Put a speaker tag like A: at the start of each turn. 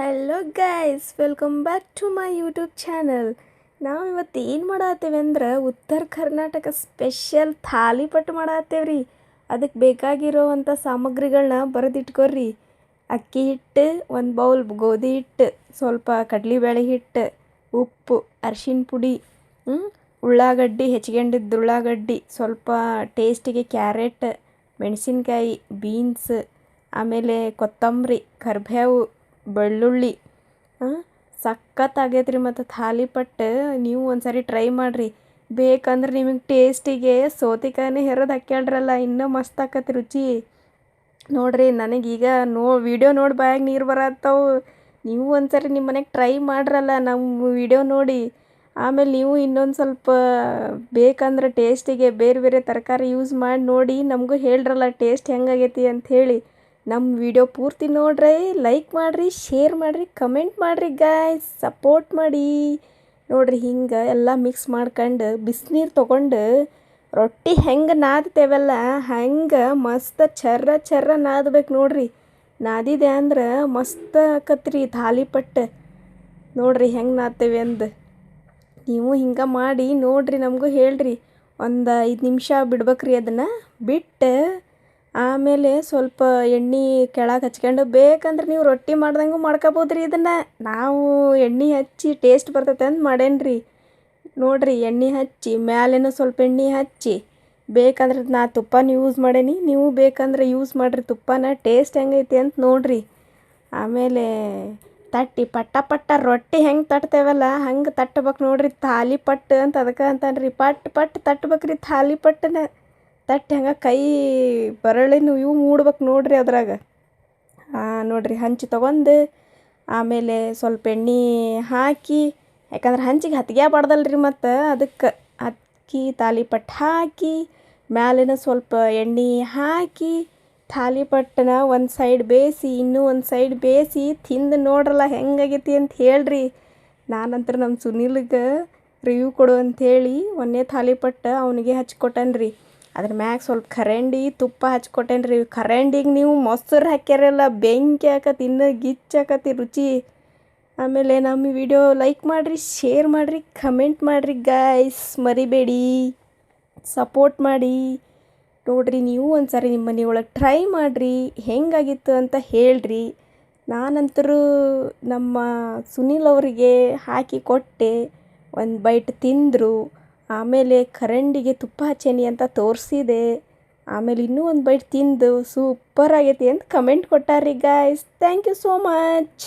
A: Hello guys welcome back to my YouTube channel ನಾವು ಇವತ್ತು ಏನು ಮಾಡತ್ತೇವೆ ಅಂದ್ರೆ ಉತ್ತರ ಕರ್ನಾಟಕ ಸ್ಪೆಷಲ್ ಥಾಲಿಪಟ್ಟು ಮಾಡತ್ತೇವ್ರಿ ಅದಕ್ಕೆ ಬೇಕಾಗಿರೋವಂಥ ಸಾಮಗ್ರಿಗಳನ್ನ ಬರೆದಿಟ್ಕೊರಿ ಅಕ್ಕಿ ಹಿಟ್ಟು, ಒಂದು ಬೌಲ್ ಗೋಧಿ ಹಿಟ್ಟು, ಸ್ವಲ್ಪ ಕಡಲೆಬೇಳೆ ಹಿಟ್ಟು, ಉಪ್ಪು, ಅರ್ಶಿಣ ಪುಡಿ? ಉಳ್ಳಾಗಡ್ಡಿ ಹೆಚ್ಚಿಗೆಂಡಿದ್ದು ಉಳ್ಳಾಗಡ್ಡಿ, ಸ್ವಲ್ಪ ಟೇಸ್ಟಿಗೆ ಕ್ಯಾರೆಟ್, ಮೆಣಸಿನ್ಕಾಯಿ, ಬೀನ್ಸ್, ಆಮೇಲೆ ಕೊತ್ತಂಬರಿ ಕರಿಬೇವು ಬೆಳ್ಳುಳ್ಳಿ. ಸಖತ್ ರೀ ಮತ್ತು ಥಾಲಿಪಟ್ಟು ನೀವು ಒಂದ್ಸರಿ ಟ್ರೈ ಮಾಡಿರಿ. ಬೇಕಂದ್ರೆ ನಿಮಗೆ ಟೇಸ್ಟಿಗೆ ಸೋತಿಕಾಯಿನೇ ಹೆರೋದು ಹಾಕ್ಯಾಳ್ರಲ್ಲ, ಇನ್ನೂ ಮಸ್ತ್ ಆಕತಿ ರುಚಿ. ನೋಡ್ರಿ ನನಗೀಗ ನೋ ವಿಡಿಯೋ ನೋಡಿ ಬಾಯಾಗ ನೀರು ಬರತ್ತವು ನೀವು ಒಂದ್ಸರಿ ನಿಮ್ಮ ಮನೆಗೆ ಟ್ರೈ ಮಾಡ್ರಲ್ಲ ನಮ್ಮ ವಿಡಿಯೋ ನೋಡಿ. ಆಮೇಲೆ ನೀವು ಇನ್ನೊಂದು ಸ್ವಲ್ಪ ಬೇಕಂದ್ರೆ ಟೇಸ್ಟಿಗೆ ಬೇರೆ ಬೇರೆ ತರಕಾರಿ ಯೂಸ್ ಮಾಡಿ ನೋಡಿ, ನಮಗೂ ಹೇಳ್ರಲ್ಲ ಟೇಸ್ಟ್ ಹೆಂಗಾಗೈತಿ ಅಂತ ಹೇಳಿ. ನಮ್ಮ ವಿಡಿಯೋ ಪೂರ್ತಿ ನೋಡ್ರಿ ಲೈಕ್ ಮಾಡಿರಿ ಶೇರ್ ಮಾಡಿರಿ ಕಮೆಂಟ್ ಮಾಡಿರಿ ಗಾಯ್ಸ್ ಸಪೋರ್ಟ್ ಮಾಡಿ. ನೋಡ್ರಿ ಹಿಂಗೆ ಎಲ್ಲ ಮಿಕ್ಸ್ ಮಾಡ್ಕೊಂಡು ಬಿಸಿನೀರು ತೊಗೊಂಡು ರೊಟ್ಟಿ ಹೆಂಗೆ ನಾದ್ತೇವಲ್ಲ, ಹೆಂಗೆ ಮಸ್ತ್ ಚರ್ರ ಚರ್ರ ನಾದಬೇಕು ನೋಡ್ರಿ. ನಾದಿದೆ ಅಂದ್ರೆ ಮಸ್ತ್ ಆಕತ್ರಿ ಥಾಲಿಪಟ್ಟು ನೋಡ್ರಿ ಹೆಂಗೆ ನಾದ್ತೇವೆ ಅಂದು. ನೀವು ಹಿಂಗೆ ಮಾಡಿ ನೋಡ್ರಿ ನಮಗೂ ಹೇಳ್ರಿ. ಒಂದು ಐದು ನಿಮಿಷ ಬಿಡ್ಬೇಕ್ರಿ ಅದನ್ನು ಬಿಟ್ಟು ಆಮೇಲೆ ಸ್ವಲ್ಪ ಎಣ್ಣೆ ಕೆಳಗೆ ಹಚ್ಕೊಂಡು ಬೇಕಂದ್ರೆ ನೀವು ರೊಟ್ಟಿ ಮಾಡ್ದಂಗೂ ಮಾಡ್ಕೋಬೋದು ರೀ ಇದನ್ನು. ನಾವು ಎಣ್ಣೆ ಹಚ್ಚಿ ಟೇಸ್ಟ್ ಬರ್ತೈತೆ ಅಂತ ಮಾಡೇನ್ರಿ. ನೋಡಿರಿ, ಎಣ್ಣೆ ಹಚ್ಚಿ, ಮ್ಯಾಲೇನು ಸ್ವಲ್ಪ ಎಣ್ಣೆ ಹಚ್ಚಿ. ಬೇಕಂದ್ರೆ ನಾ ತುಪ್ಪನ ಯೂಸ್ ಮಾಡೇನಿ, ನೀವು ಬೇಕಂದ್ರೆ ಯೂಸ್ ಮಾಡಿರಿ. ತುಪ್ಪನ ಟೇಸ್ಟ್ ಹೆಂಗೈತಿ ಅಂತ ನೋಡಿರಿ. ಆಮೇಲೆ ತಟ್ಟಿ, ಪಟ್ಟ ಪಟ್ಟ ರೊಟ್ಟಿ ಹೆಂಗೆ ತಟ್ತೇವಲ್ಲ, ಹಂಗೆ ತಟ್ಟಬೇಕು ನೋಡ್ರಿ. ತಾಲಿಪಟ್ಟು ಅಂತ ಅದಕ್ಕೆ ಅಂತಾನ್ರಿ. ಪಟ್ ಪಟ್ ತಟ್ಬೇಕ್ರಿ ತಾಲಿಪಟ್ಟನ ತಟ್ಟಿ ಹಂಗೆ ಕೈ ಬರಳಿನ ಇವು ಮೂಡ್ಬೇಕು ನೋಡ್ರಿ ಅದ್ರಾಗ. ನೋಡ್ರಿ ಹಂಚು ತೊಗೊಂಡು ಆಮೇಲೆ ಸ್ವಲ್ಪ ಎಣ್ಣೆ ಹಾಕಿ, ಯಾಕಂದ್ರೆ ಹಂಚಿಗೆ ಹತ್ಗ್ಯಾಬಾರ್ದಲ್ರಿ ಮತ್ತು ಅದಕ್ಕೆ ಅಕ್ಕಿ, ತಾಲಿಪಟ್ಟು ಹಾಕಿ, ಮ್ಯಾಲಿನ ಸ್ವಲ್ಪ ಎಣ್ಣೆ ಹಾಕಿ ಥಾಲಿಪಟ್ಟನ ಒಂದು ಸೈಡ್ ಬೇಯಿಸಿ, ಇನ್ನೂ ಒಂದು ಸೈಡ್ ಬೇಯಿಸಿ ತಿಂದು ನೋಡ್ರಲ್ಲ ಹೆಂಗಾಗೈತಿ ಅಂತ ಹೇಳ್ರಿ. ನಾನಂತರ ನಮ್ಮ ಸುನಿಲ್ಗೆ ರಿವ್ಯೂ ಕೊಡು ಅಂಥೇಳಿ ಒಂದೇ ತಾಲಿಪಟ್ಟು ಅವನಿಗೆ ಹಚ್ಕೊಟ್ಟನ್ರಿ. ಅದ್ರ ಮ್ಯಾಗ ಸ್ವಲ್ಪ ಕರೆಂಡಿ ತುಪ್ಪ ಹಚ್ಕೊಟ್ಟೇನ್ರಿ. ಕರೆಂಡಿಗೆ ನೀವು ಮೊಸರು ಹಾಕ್ಯಾರಲ್ಲ, ಬೆಂಕಿ ಆಕತಿ ಇನ್ನೂ ಗಿಚ್ಚಾಕತಿ ರುಚಿ. ಆಮೇಲೆ ನಮ್ಮ ವಿಡಿಯೋ ಲೈಕ್ ಮಾಡಿರಿ, ಶೇರ್ ಮಾಡಿರಿ, ಕಮೆಂಟ್ ಮಾಡಿರಿ ಗಾಯ್ಸ್. ಮರಿಬೇಡಿ. ಸಪೋರ್ಟ್ ಮಾಡಿ. ನೋಡಿರಿ ನೀವು ಒಂದ್ಸರಿ ನಿಮ್ಮ ಮನೆಯೊಳಗೆ ಟ್ರೈ ಮಾಡಿರಿ, ಹೆಂಗಾಗಿತ್ತು ಅಂತ ಹೇಳ್ರಿ. ನಾನಂತರೂ ನಮ್ಮ ಸುನೀಲ್ ಅವರಿಗೆ ಹಾಕಿ ಕೊಟ್ಟೆ, ಒಂದು ಬೈಟ್ ತಿಂದರು. ಆಮೇಲೆ ಕರಂಡಿಗೆ ತುಪ್ಪ ಹಚ್ಚೇನಿ ಅಂತ ತೋರಿಸಿದೆ. ಆಮೇಲೆ ಇನ್ನೂ ಒಂದು ಬೈಟ್ ತಿಂದು ಸೂಪರ್ ಆಗೈತಿ ಅಂತ comment ಕೊಟ್ಟಾರ್ರಿ guys thank you so much